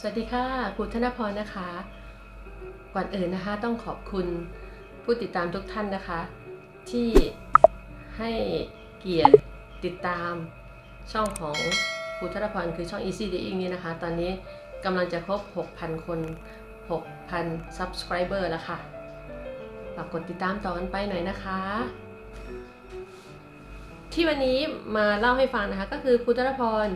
สวัสดีค่ะคุณธนพรนะคะ ก่อนอื่นนะคะต้องขอบคุณผู้ติดตามทุกท่านนะคะ ที่ให้เกียรติติดตามช่องของคุณธนพรคือช่อง Easy Doing นี้นะคะ ตอนนี้กำลังจะครบ 6,000 คน 6,000 subscriber แล้วค่ะฝากกดติดตามต่อกันไปหน่อยนะคะ ที่วันนี้มาเล่าให้ฟังนะคะ ก็คือคุณธนพร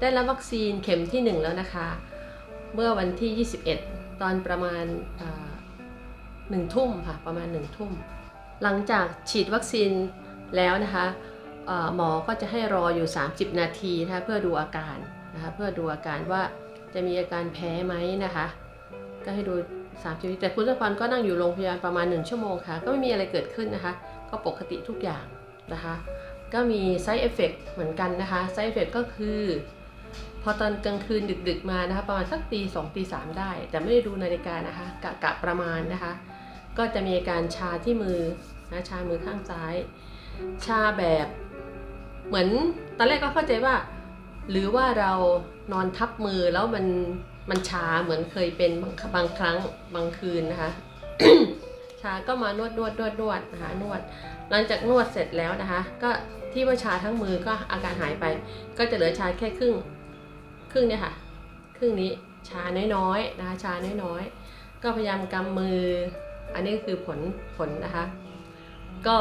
ได้รับวัคซีนเข็มที่ 1 แล้วนะคะ เมื่อวันที่ 21 ตอนประมาณหนึ่งทุ่มค่ะประมาณหนึ่งทุ่ม หลังจากฉีดวัคซีนแล้วนะคะหมอก็จะให้รออยู่ 30 นาทีนะคะเพื่อดูอาการนะคะเพื่อดูอาการว่าจะมีอาการแพ้ไหมนะคะ ก็ให้ดู30นาทีแต่คุณสพรก็นั่งอยู่โรงพยาบาลประมาณ 1 ชั่วโมงค่ะ ก็ไม่มีอะไรเกิดขึ้นนะคะ ก็ปกติทุกอย่างนะคะ ก็มี side effect เหมือนกันนะคะ side effect ก็คือ พอตอนกลางคืนดึกๆมานะคะประมาณสักตีสองตีสามได้ แต่ไม่ได้ดูนาฬิกานะคะกะกะประมาณนะคะ ก็จะมีอาการชาที่มือนะชามือข้างซ้าย ชาแบบเหมือนตอนแรกก็เข้าใจว่า หรือว่าเรานอนทับมือแล้วมันมันชาเหมือนเคยเป็นบางบางครั้งบางคืนนะคะ ชาก็มานวดนวดนวดนวดนะคะนวด หลังจากนวดเสร็จแล้วนะคะ ก็ที่ว่าชาทั้งมือก็อาการหายไป ก็จะเหลือชาแค่ครึ่ง ครึ่งเนี่ยค่ะ ครึ่งนี้ชาน้อยๆนะคะชาน้อยๆ ก็พยายามกำมือ อันนี้คือผลผลนะคะ ก็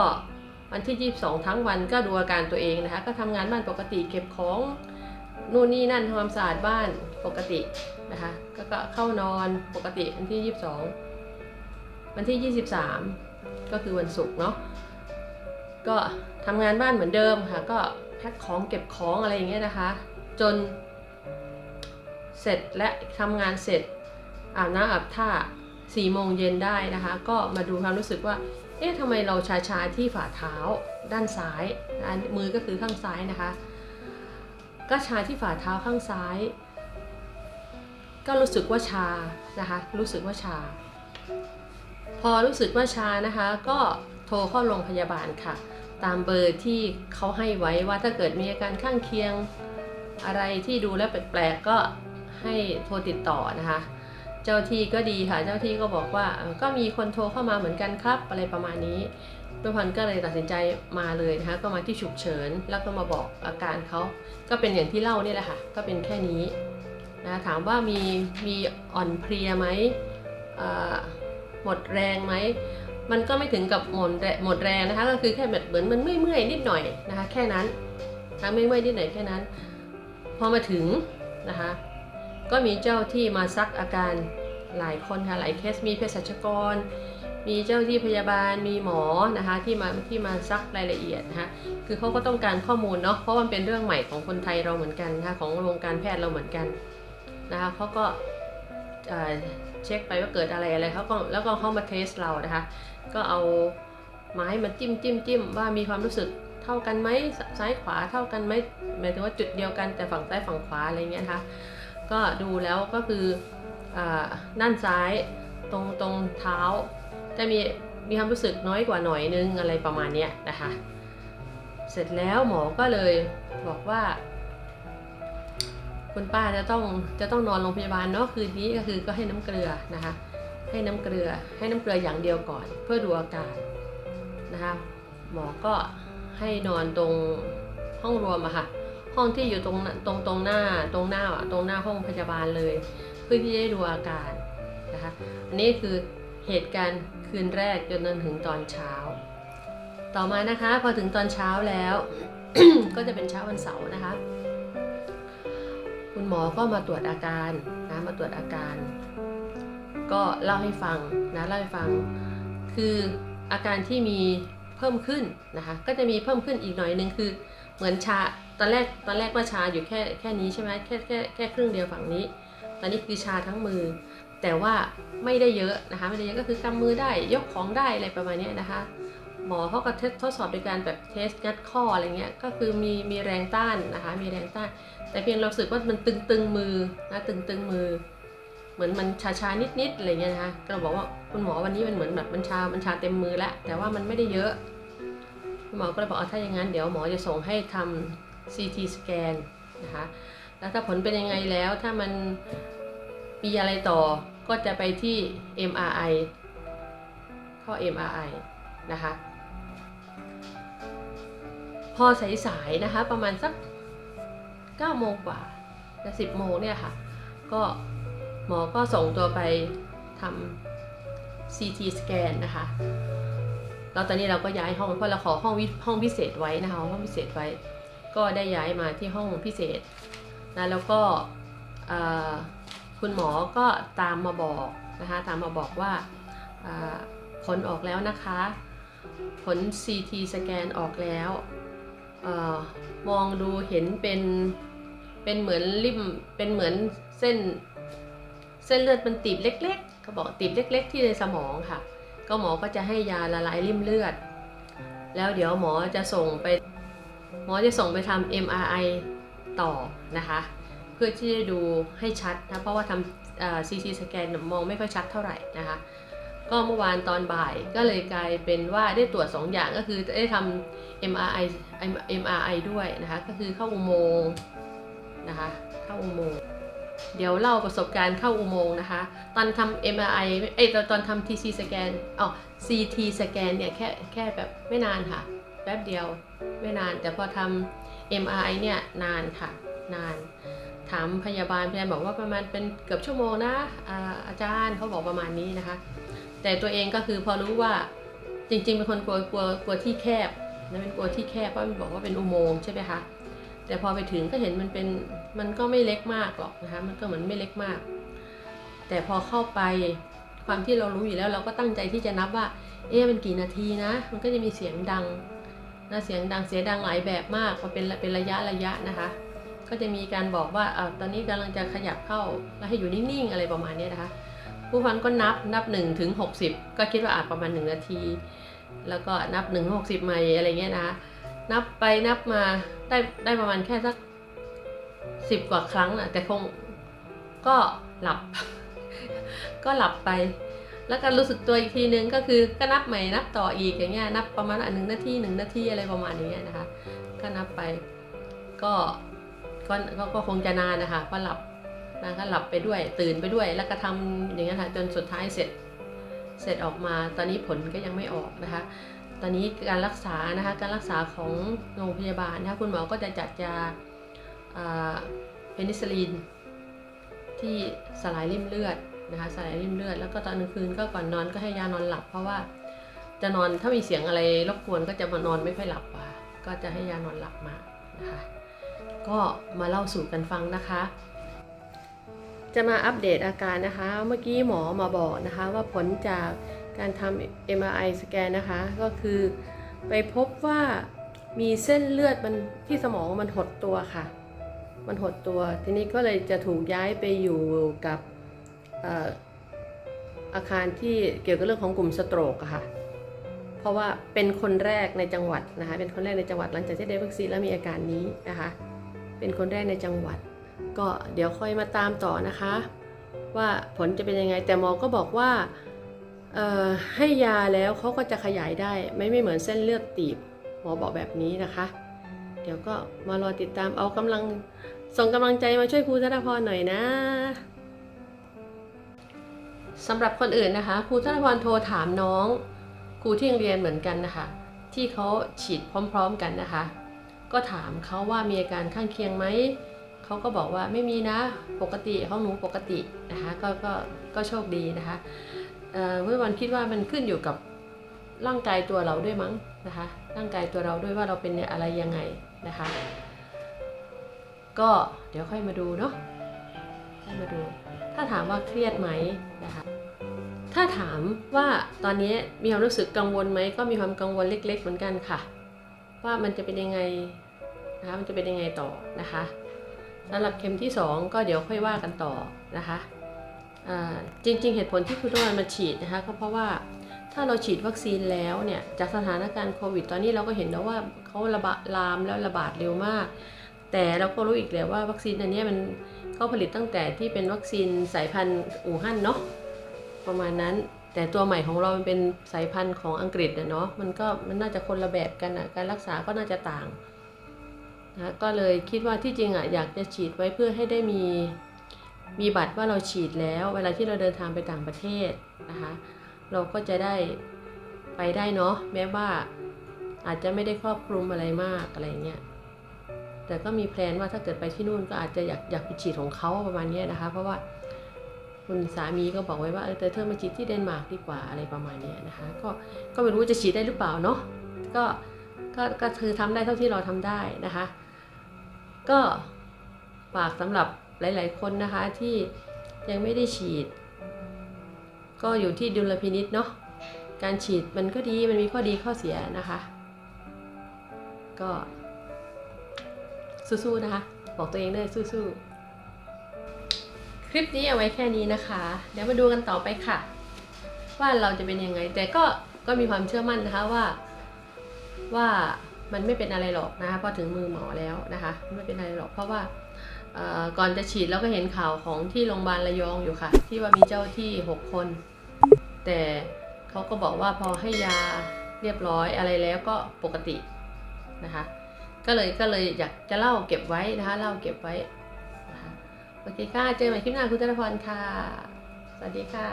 วันที่ 22 ทั้งวันก็ดูอาการตัวเองนะคะ ก็ทำงานบ้านปกติเก็บของนู่นนี่นั่นทำความสะอาดบ้านปกตินะคะก็ก็เข้านอนปกติวันที่ 22 วันที่ 23 ก็คือวันศุกร์เนาะก็ทำงานบ้านเหมือนเดิมค่ะ ก็แพ็คของเก็บของอะไรอย่างเงี้ยนะคะ จน เสร็จและทำงานเสร็จอาบน้ำอาบท่าสี่โมงเย็นได้นะคะ ก็มาดูความรู้สึกว่า เอ๊ะทำไมเราชาชาที่ฝ่าเท้าด้านซ้ายมือก็คือข้างซ้ายนะคะ ก็ชาที่ฝ่าเท้าข้างซ้าย ก็รู้สึกว่าชานะคะ รู้สึกว่าชา พอรู้สึกว่าชานะคะ ก็โทรเข้าโรงพยาบาลค่ะ ตามเบอร์ที่เขาให้ไว้ว่าถ้าเกิดมีอาการข้างเคียงอะไรที่ดูแล้วแปลกๆก็ ให้โทรติดต่อนะคะ เจ้าที่ก็ดีค่ะ เจ้าที่ก็บอกว่าก็มีคนโทรเข้ามาเหมือนกันครับ อะไรประมาณนี้ทุกคนก็เลยตัดสินใจมาเลยนะคะ ก็มาที่ฉุกเฉิน แล้วก็มาบอกอาการเขาก็เป็นอย่างที่เล่านี่แหละค่ะ ก็เป็นแค่นี้นะถามว่ามีมีอ่อนเพลียไหมหมดแรงไหมมันก็ไม่ถึงกับหมดแรงหมดแรงนะคะ ก็คือแค่แบบเหมือนมันเมื่อยๆนิดหน่อยนะคะ แค่นั้นทั้งเมื่อยๆนิดหน่อยแค่นั้น พอมาถึงนะคะ ก็มีเจ้าที่มาซักอาการหลายคนค่ะหลายเคสมีเภสัชกร มีเจ้าที่พยาบาลมีหมอนะคะที่มาที่มาซักรายละเอียดนะคะคือเขาก็ต้องการข้อมูลเนาะเพราะมันเป็นเรื่องใหม่ของคนไทยเราเหมือนกันนะคะของวงการแพทย์เราเหมือนกันนะคะเขาก็เช็คไปว่าเกิดอะไรอะไรเขาก็แล้วก็เข้ามาเทสเรานะคะ ก็เอาไม้มาจิ้มจิ้มจิ้มว่ามีความรู้สึกเท่ากันไหมซซ้ายขวาเท่ากันไหมหมายถึงว่าจุดเดียวกันแต่ฝั่งซ้ายฝั่งขวาอะไรเงี้ยนะคะ ก็ดูแล้วก็คืออด้านซ้ายตรงตรงเท้า จะมีมีความรู้สึกน้อยกว่าหน่อยนึงอะไรประมาณนี้นะคะ เสร็จแล้วหมอก็เลยบอกว่าคุณป้าจะต้องจะต้องนอนโรงพยาบาลเนาะคืนนี้ก็คือก็ให้น้ำเกลือนะคะ ให้น้ำเกลือให้น้ำเกลืออย่างเดียวก่อน เพื่อดูอาการนะคะ หมอก็ให้นอนตรงห้องรวมอะค่ะ ห้องที่อยู่ตรงตรงตรงหน้าตรงหน้าอะตรงหน้าห้องพยาบาลเลย เพื่อที่จะได้ดูอาการนะคะอันนี้คือเหตุการณ์คืนแรกจนถึงตอนเช้า ต่อมานะคะพอถึงตอนเช้าแล้ว ก็จะเป็นเช้าวันเสาร์นะคะ คุณหมอก็มาตรวจอาการนะมาตรวจอาการ ก็เล่าให้ฟังนะเล่าให้ฟัง คืออาการที่มีเพิ่มขึ้นนะคะก็จะมีเพิ่มขึ้นอีกหน่อยนึงคือเหมือนชา ตอนแรกตอนแรกว่าชาอยู่แค่แค่นี้ใช่ไหมแค่แค่แค่ครึ่งเดียวฝั่งนี้ ตอนนี้คือชาทั้งมือ แต่ว่าไม่ได้เยอะนะคะไม่ได้เยอะก็คือกำมือได้ยกของได้อะไรประมาณนี้นะคะ หมอเขาก็ทดทดสอบโดยการแบบเทสงัดข้ออะไรเงี้ยก็คือมีมีแรงต้านนะคะมีแรงต้าน แต่เพียงเราสึกว่ามันตึงตึงมือนะตึงตึงมือ เหมือนมันชาชานิดนิดอะไรเงี้ยนะคะก็เราบอกว่าคุณหมอวันนี้มันเหมือนแบบมันชามันชาเต็มมือแล้วแต่ว่ามันไม่ได้เยอะหมอก็เลยบอกเอาถ้าอย่างนั้นเดี๋ยวหมอจะส่งให้ทำ CT สแกนนะคะแล้วถ้าผลเป็นยังไงแล้วถ้ามันปีอะไรต่อก็จะไปที่ MRI เข้า MRI นะคะพอสายๆนะคะประมาณสัก9โมงกว่าจะ10โมงเนี่ยค่ะ ก็หมอก็ส่งตัวไปทำ CT สแกนนะคะแล้วตอนนี้เราก็ย้ายห้องเพราะเราขอห้องวิห้องพิเศษไว้นะคะห้องพิเศษไว้ ก็ได้ย้ายมาที่ห้องพิเศษนะแล้วก็คุณหมอก็ตามมาบอกนะคะตามมาบอกว่าผลออกแล้วนะคะ ผล CT สแกนออกแล้วออมองดูเห็นเป็นเป็นเหมือนริมเป็นเหมือนเส้นเส้นเลือดมันตีบเล็กๆเขาบอกตีบเล็ก ๆ ที่ในสมองค่ะ ก็หมอก็จะให้ยาละลายริ่มเลือด แล้วเดี๋ยวหมอจะส่งไป หมอจะส่งไปทำ MRI ต่อนะคะ เพื่อที่จะดูให้ชัดนะเพราะว่าทำซีทีสแกนมองไม่ค่อยชัดเท่าไหร่นะคะก็เมื่อวานตอนบ่ายก็เลยกลายเป็นว่าได้ตรวจ2อย่างก็คือได้ทำ MRI MRI ด้วยนะคะ ก็คือเข้าอุโมงค์นะคะ เข้าอุโมงค์เดี๋ยวเล่าประสบการณ์เข้าอุโมงค์นะคะ ตอนทำ MRI เอ้ยตอนตอนทำ TC สแกนอ๋อ CT สแกนเนี่ยแค่แค่แบบไม่นานค่ะ แป๊บเดียวไม่นาน แต่พอทำ MRI เนี่ยนานค่ะนาน ถามพยาบาลพยาบาลบอกว่าประมาณเป็นเกือบชั่วโมงนะอาอาจารย์เขาบอกประมาณนี้นะคะ แต่ตัวเองก็คือพอรู้ว่าจริงๆเป็นคนกลัวกลัวกลัวที่แคบนะเป็นกลัวที่แคบเพราะมันบอกว่าเป็นอุโมงค์ใช่ไหมคะแต่พอไปถึงก็เห็นมันเป็นมันก็ไม่เล็กมากหรอกนะคะมันก็เหมือนไม่เล็กมาก แต่พอเข้าไปความที่เรารู้อยู่แล้วเราก็ตั้งใจที่จะนับว่า เอ๊ะมันกี่นาทีนะ มันก็จะมีเสียงดัง นะเสียงดังเสียงดังหลายแบบมากพอเป็นเป็นระยะระยะนะคะ ก็จะมีการบอกว่าอาตอนนี้กำลังจะขยับเข้าแล้วให้อยู่นิ่งๆอะไรประมาณนี้นะคะ ผู้ฟังก็นับนับ1ถึง60 ก็คิดว่าอาจประมาณ 1 นาที แล้วก็นับ1ถึง60ใหม่อะไรเงี้ยนะคะนับไปนับมาได้ได้ประมาณแค่สักสิบกว่าครั้งนะแต่คงก็หลับ ก็หลับไป แล้วก็รู้สึกตัวอีกทีนึงก็คือก็นับใหม่นับต่ออีกอย่างเงี้ยนับประมาณอันหนึ่งนาทีหนึ่งนาทีอะไรประมาณอย่างเงี้ยนะคะ ก็นับไปก็ก็ก็คงจะนานนะคะก็หลับนะก็หลับไปด้วยตื่นไปด้วย แล้วก็ทำอย่างเงี้ยค่ะจนสุดท้ายเสร็จเสร็จออกมาตอนนี้ผลก็ยังไม่ออกนะคะ ตอนนี้การรักษานะคะการรักษาของโรงพยาบาลนะคะคุณหมอก็จะจัดยาเพนิซิลินที่สลายริ่มเลือด นะคะสลายริ่มเลือดแล้วก็ตอนกลางคืนก็ก่อนนอนก็ให้ยานอนหลับ เพราะว่าจะนอนถ้ามีเสียงอะไรรบกวนก็จะมานอนไม่ค่อยหลับอะก็จะให้ยานอนหลับมานะคะ ก็มาเล่าสู่กันฟังนะคะ จะมาอัปเดตอาการนะคะ เมื่อกี้หมอมาบอกนะคะว่าผลจากการทำ MRI สแกนนะคะ ก็คือไปพบว่ามีเส้นเลือดมันที่สมองมันหดตัวค่ะ มันหดตัว ทีนี้ก็เลยจะถูกย้ายไปอยู่กับ อาคารที่เกี่ยวกับเรื่องของกลุ่มสโตรกค่ะ เพราะว่าเป็นคนแรกในจังหวัดนะคะ เป็นคนแรกในจังหวัดหลังจากที่ได้วัคซีนแล้วมีอาการนี้นะคะ เป็นคนแรกในจังหวัด ก็เดี๋ยวค่อยมาตามต่อนะคะ ว่าผลจะเป็นยังไง แต่หมอก็บอกว่าให้ยาแล้วเขาก็จะขยายได้ ไม่ไม่เหมือนเส้นเลือดตีบ หมอบอกแบบนี้นะคะ เดี๋ยวก็มารอติดตามเอากำลังส่งกำลังใจมาช่วยครูธนพรหน่อยนะ สำหรับคนอื่นนะคะครูธนพรโทรถามน้องครูที่โรงเรียนเหมือนกันนะคะ ที่เขาฉีดพร้อมๆกันนะคะ ก็ถามเขาว่ามีอาการข้างเคียงไหมเขาก็บอกว่าไม่มีนะปกติของหนูปกตินะคะก็ก็ก็โชคดีนะคะเมื่อวันคิดว่ามันขึ้นอยู่กับร่างกายตัวเราด้วยมั้งนะคะ ร่างกายตัวเราด้วยว่าเราเป็นอะไรยังไงนะคะ ก็เดี๋ยวค่อยมาดูเนาะ มาดู ถ้าถามว่าเครียดไหมนะคะถ้าถามว่าตอนนี้มีความรู้สึกกังวลไหมก็มีความกังวลเล็ก ๆ เหมือนกันค่ะ ว่ามันจะเป็นยังไงนะคะมันจะเป็นยังไงต่อนะคะสำหรับเข็มที่ 2 ก็เดี๋ยวค่อยว่ากันต่อนะคะจริง ๆ เหตุผลที่คุณต้องการมาฉีดนะคะก็เพราะว่าถ้าเราฉีดวัคซีนแล้วเนี่ยจากสถานการณ์โควิด ตอนนี้เราก็เห็นแล้วว่าเขาระบาดลามแล้วระบาดเร็วมาก แต่เราก็รู้อีกแล้วว่าวัคซีนอันนี้มัน เขาผลิตตั้งแต่ที่เป็นวัคซีนสายพันธุ์อู่ฮั่นเนาะประมาณนั้น แต่ตัวใหม่ของเรามันเป็นสายพันธุ์ของอังกฤษเนาะมันก็มันน่าจะคนละแบบกันอะการรักษาก็น่าจะต่างนะก็เลยคิดว่าที่จริงอะอยากจะฉีดไว้เพื่อให้ได้มีมีบัตรว่าเราฉีดแล้ว เวลาที่เราเดินทางไปต่างประเทศนะคะเราก็จะได้ไปได้เนาะแม้ว่าอาจจะไม่ได้ครอบคลุมอะไรมากอะไรเงี้ย แต่ก็มีแพลนว่าถ้าเกิดไปที่นู่นก็อาจจะอยากอยากไปฉีดของเขาประมาณนี้นะคะ เพราะว่าคุณสามีก็บอกไว้ว่าเออแต่เธอมาฉีดที่เดนมาร์กดีกว่าอะไรประมาณนี้นะคะ ก็ก็ไม่รู้จะฉีดได้หรือเปล่าเนาะก็ก็ก็คือทำได้เท่าที่เราทำได้นะคะ ก็ฝากสำหรับหลาย ๆ คนนะคะที่ยังไม่ได้ฉีด ก็อยู่ที่ดุลพินิษเนาะการฉีดมันก็ดีมันมีข้อดีข้อเสียนะคะ ก็ สู้ๆนะคะ บอกตัวเองด้วยสู้ๆคลิปนี้เอาไว้แค่นี้นะคะ เดี๋ยวมาดูกันต่อไปค่ะ ว่าเราจะเป็นยังไง แต่ก็ก็มีความเชื่อมั่นนะคะว่า ว่ามันไม่เป็นอะไรหรอกนะคะพอถึงมือหมอแล้วนะคะ ไม่เป็นอะไรหรอกเพราะว่าก่อนจะฉีดเราก็เห็นข่าวของที่โรงพยาบาลระยองอยู่ค่ะ ที่ว่ามีเจ้าที่ 6 คน แต่เขาก็บอกว่าพอให้ยาเรียบร้อยอะไรแล้วก็ปกตินะคะ ก็เลยก็เลยอยากจะเล่าเก็บไว้นะคะเล่าเก็บไว้นะคะโอเคค่ะเจอกันใหม่คลิปหน้าคุณธนพรค่ะ สวัสดีค่ะ